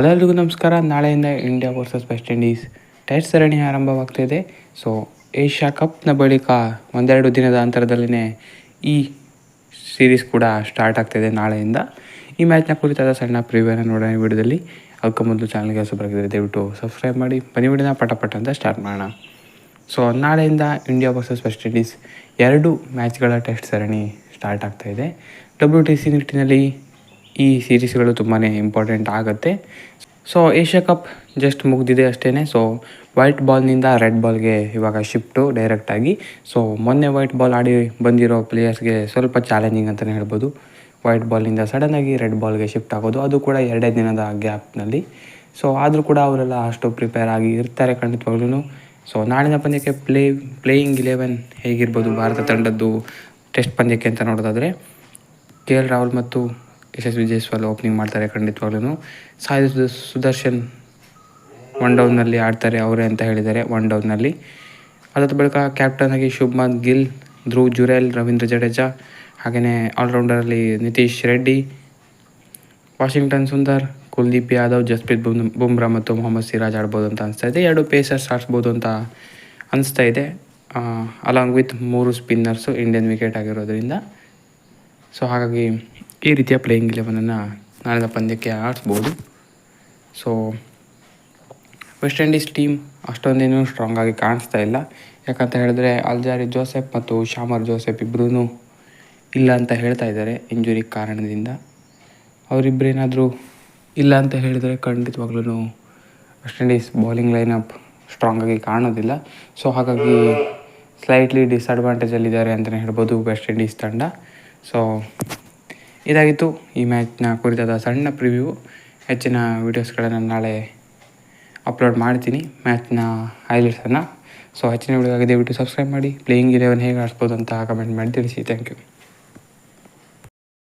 Hello ನಮಸ್ಕಾರ. ನಾಳೆಯಿಂದ India versus West Indies test ಸರಣಿ ಆರಂಭವಾಗ್ತಿದೆ. ಸೊ ಏಷ್ಯಾ ಕಪ್ನ ಬಳಿಕ ಒಂದೆರಡು ದಿನದ ಅಂತರದಲ್ಲಿನೇ ಈ ಸೀರೀಸ್ ಕೂಡ ಸ್ಟಾರ್ಟ್ ಆಗ್ತಿದೆ ನಾಳೆಯಿಂದ. ಈ ಮ್ಯಾಚ್ನ ಕುರಿತಾದ ಸಣ್ಣ ಪ್ರಿವ್ಯೂನ ನೋಡೋಣ ವಿಡಿಯೋದಲ್ಲಿ. ಅದಕ್ಕೆ ಮೊದಲು ಚಾನಲ್ಗೆ ಬರ್ತಿದೆ ದಯವಿಟ್ಟು ಸಬ್ಸ್ಕ್ರೈಬ್ ಮಾಡಿ. ಬನ್ನಿ ವಿಡಿಯೋನ ಪಟ ಪಟ ಅಂತ ಸ್ಟಾರ್ಟ್ ಮಾಡೋಣ. ಸೊ ನಾಳೆಯಿಂದ ಇಂಡಿಯಾ ವರ್ಸಸ್ ವೆಸ್ಟ್ ಇಂಡೀಸ್ ಎರಡು ಮ್ಯಾಚ್ಗಳ ಟೆಸ್ಟ್ ಸರಣಿ ಸ್ಟಾರ್ಟ್ ಆಗ್ತಾಯಿದೆ ಡಬ್ಲ್ಯೂ ಟಿ ಸಿ ನಿಟ್ಟಿನಲ್ಲಿ ಈ ಸೀರೀಸ್ಗಳು ತುಂಬಾ ಇಂಪಾರ್ಟೆಂಟ್ ಆಗುತ್ತೆ. ಸೊ ಏಷ್ಯಾ ಕಪ್ ಜಸ್ಟ್ ಮುಗಿದಿದೆ ಅಷ್ಟೇ ಸೊ ವೈಟ್ ಬಾಲ್ನಿಂದ ರೆಡ್ ಬಾಲ್ಗೆ ಇವಾಗ ಶಿಫ್ಟು ಡೈರೆಕ್ಟಾಗಿ ಸೊ ಮೊನ್ನೆ ವೈಟ್ ಬಾಲ್ ಆಡಿ ಬಂದಿರೋ ಪ್ಲೇಯರ್ಸ್ಗೆ ಸ್ವಲ್ಪ ಚಾಲೆಂಜಿಂಗ್ ಅಂತಲೇ ಹೇಳ್ಬೋದು. ವೈಟ್ ಬಾಲ್ನಿಂದ ಸಡನ್ನಾಗಿ ರೆಡ್ ಬಾಲ್ಗೆ ಶಿಫ್ಟ್ ಆಗೋದು. ಅದು ಕೂಡ ಎರಡೇ ದಿನದ ಗ್ಯಾಪ್ನಲ್ಲಿ ಸೊ ಆದರೂ ಕೂಡ ಅವರೆಲ್ಲ ಅಷ್ಟು ಪ್ರಿಪೇರ್ ಆಗಿ ಇರ್ತಾರೆ ಖಂಡಿತವಾಗ್ಲೂ ಸೊ ನಾಳಿನ ಪಂದ್ಯಕ್ಕೆ ಪ್ಲೇ ಪ್ಲೇಯಿಂಗ್ ಇಲೆವೆನ್ ಹೇಗಿರ್ಬೋದು ಭಾರತ ತಂಡದ್ದು ಟೆಸ್ಟ್ ಪಂದ್ಯಕ್ಕೆ ಅಂತ ನೋಡೋದಾದರೆ, ಕೆ ಎಲ್ ರಾಹುಲ್ ಮತ್ತು ಯಶಸ್ವಿ ಜೈಸ್ವಾಲ್ ಓಪನಿಂಗ್ ಮಾಡ್ತಾರೆ ಖಂಡಿತವಾಗ್ಲೂ ಸಾಯಿ ಸುದರ್ಶನ್ ಒನ್ ಡೌನ್ನಲ್ಲಿ ಆಡ್ತಾರೆ ಅವರೇ ಅಂತ ಹೇಳಿದ್ದಾರೆ ಒನ್ ಡೌನ್ನಲ್ಲಿ ಅದಾದ ಬಳಿಕ ಕ್ಯಾಪ್ಟನ್ ಆಗಿ ಶುಭ್ಮನ್ ಗಿಲ್, ಧ್ರುವ್ ಜುರೇಲ್, ರವೀಂದ್ರ ಜಡೇಜಾ ಹಾಗೆಯೇ ಆಲ್ರೌಂಡರಲ್ಲಿ ನಿತೀಶ್ ರೆಡ್ಡಿ, ವಾಷಿಂಗ್ಟನ್ ಸುಂದರ್, ಕುಲ್ದೀಪ್ ಯಾದವ್, ಜಸ್ಪ್ರೀತ್ ಬುಮ್, ಬುಮ್ರಾ ಮತ್ತು ಮೊಹಮ್ಮದ್ ಸಿರಾಜ್ ಆಡ್ಬೋದು ಅಂತ ಅನಿಸ್ತಾ ಇದೆ. ಎರಡು ಪೇಸರ್ಸ್ ಆಡಿಸ್ಬೋದು ಅಂತ ಅನಿಸ್ತಾ ಇದೆ. ಅಲಾಂಗ್ ವಿತ್ ಮೂರು ಸ್ಪಿನ್ನರ್ಸು ಇಂಡಿಯನ್ ವಿಕೆಟ್ ಆಗಿರೋದ್ರಿಂದ. ಸೊ ಹಾಗಾಗಿ ಈ ರೀತಿಯ ಪ್ಲೇಯಿಂಗ್ ಇಲೆವನನ್ನು ನಾಳಿನ ಪಂದ್ಯಕ್ಕೆ ಆಡಿಸ್ಬೋದು. ಸೊ ವೆಸ್ಟ್ ಇಂಡೀಸ್ ಟೀಮ್ ಅಷ್ಟೊಂದೇನು ಸ್ಟ್ರಾಂಗ್ ಆಗಿ ಕಾಣಿಸ್ತಾ ಇಲ್ಲ. ಯಾಕಂತ ಹೇಳಿದ್ರೆ ಅಲ್ಜಾರಿ ಜೋಸೆಫ್ ಮತ್ತು ಶಾಮರ್ ಜೋಸೆಫ್ ಇಬ್ಬರೂ ಇಲ್ಲ ಅಂತ ಹೇಳ್ತಾ ಇದ್ದಾರೆ ಇಂಜುರಿ ಕಾರಣದಿಂದ. ಅವರಿಬ್ಬರೇನಾದರೂ ಇಲ್ಲ ಅಂತ ಹೇಳಿದರೆ ಖಂಡಿತವಾಗ್ಲೂ ವೆಸ್ಟ್ ಇಂಡೀಸ್ ಬೌಲಿಂಗ್ ಲೈನಪ್ ಸ್ಟ್ರಾಂಗಾಗಿ ಕಾಣೋದಿಲ್ಲ. ಸೊ ಹಾಗಾಗಿ ಸ್ಲೈಟ್ಲಿ ಡಿಸ್ಅಡ್ವಾಂಟೇಜಲ್ಲಿದ್ದಾರೆ ಅಂತಲೇ ಹೇಳ್ಬೋದು ವೆಸ್ಟ್ ಇಂಡೀಸ್ ತಂಡ. ಸೊ ಇದಾಗಿತ್ತು ಈ ಮ್ಯಾಚ್ನ ಕುರಿತಾದ ಸಣ್ಣ ಪ್ರಿವ್ಯೂ. ಹೆಚ್ಚಿನ ವೀಡಿಯೋಸ್ಗಳನ್ನು ನಾಳೆ ಅಪ್ಲೋಡ್ ಮಾಡ್ತೀನಿ ಮ್ಯಾಚ್ನ ಹೈಲೈಟ್ಸನ್ನು. ಸೊ, ಹೆಚ್ಚಿನ ವಿಡಿಯೋಗಾಗಿ ದಯವಿಟ್ಟು ಸಬ್ಸ್ಕ್ರೈಬ್ ಮಾಡಿ. ಪ್ಲೇಯಿಂಗ್ ಇಲೆವನ್ ಹೇಗೆ ಆಡಿಸ್ಬೋದು ಅಂತ ಕಮೆಂಟ್ ಮಾಡಿ ತಿಳಿಸಿ. Thank you